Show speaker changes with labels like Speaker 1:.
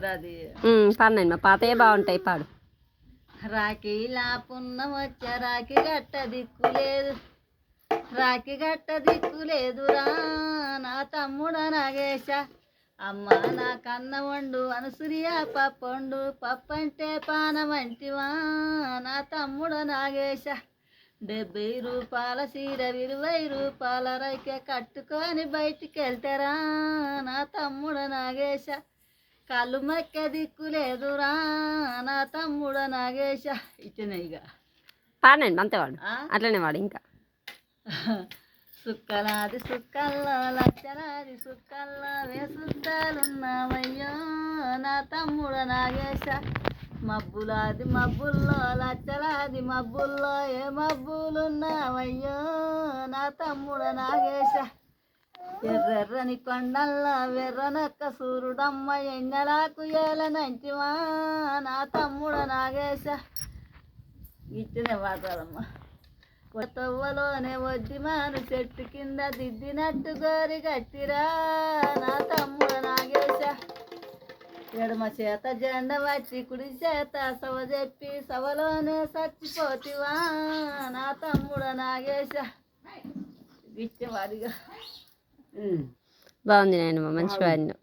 Speaker 1: పాడినాయి మా పాతయే బాగుంటాయి పాడు.
Speaker 2: రాఖీలా పున్నం వచ్చే రాఖీ గట్ట దిక్కు లేదు. రాఖీ గట్ట దిక్కు లేదురా నా తమ్ముడ నాగేశ. అమ్మ నా కన్న వండు అనుసూయ పప్పండు. పప్పంటే పానమంటివా నా తమ్ముడ నాగేశ. డెబ్బై రూపాయల చీర ఇరవై రూపాయల రైకే కట్టుకొని బయటికి వెళ్తారా నా తమ్ముడ నాగేశ. కళ్ళు మక్క దిక్కు లేదురా. నా తమ్ముడ నాగేశ. ఇచ్చిన ఇక
Speaker 1: పాడండి అంతే వాడు.
Speaker 2: ఆ?
Speaker 1: అట్లనే వాడు ఇంకా.
Speaker 2: సుక్కలాది సుక్కల్లో లచ్చలాది సుక్కల్లో వేసుద్దాలున్నావయ్యో నా తమ్ముడ నాగేశ. మబ్బులాది మబ్బుల్లో లచ్చలాది మబ్బుల్లో ఏ మబ్బులున్నావయ్యో? నా తమ్ముడ నాగేశ. ఎర్రెర్రని కొండల్లా వెర్రనక్క సూర్యుడమ్మ ఎండలాకు ఏలనంటివా నా తమ్ముడు నాగేశ. ఇచ్చిన వాటాలమ్మ కొత్తవ్వలోనే వద్ది మాను చెట్టు కింద దిద్దినట్టు గోరి గట్టిరా నా తమ్ముడు నాగేశ. ఎడమ చేత జెండ వచ్చి కుడి చేత సవ చెప్పి సవలోనే చచ్చిపోతివా నా తమ్ముడు నాగేశ. ఇచ్చేవాడిగా
Speaker 1: బాగుంది నాయనమ్మ మంచి పాడినావు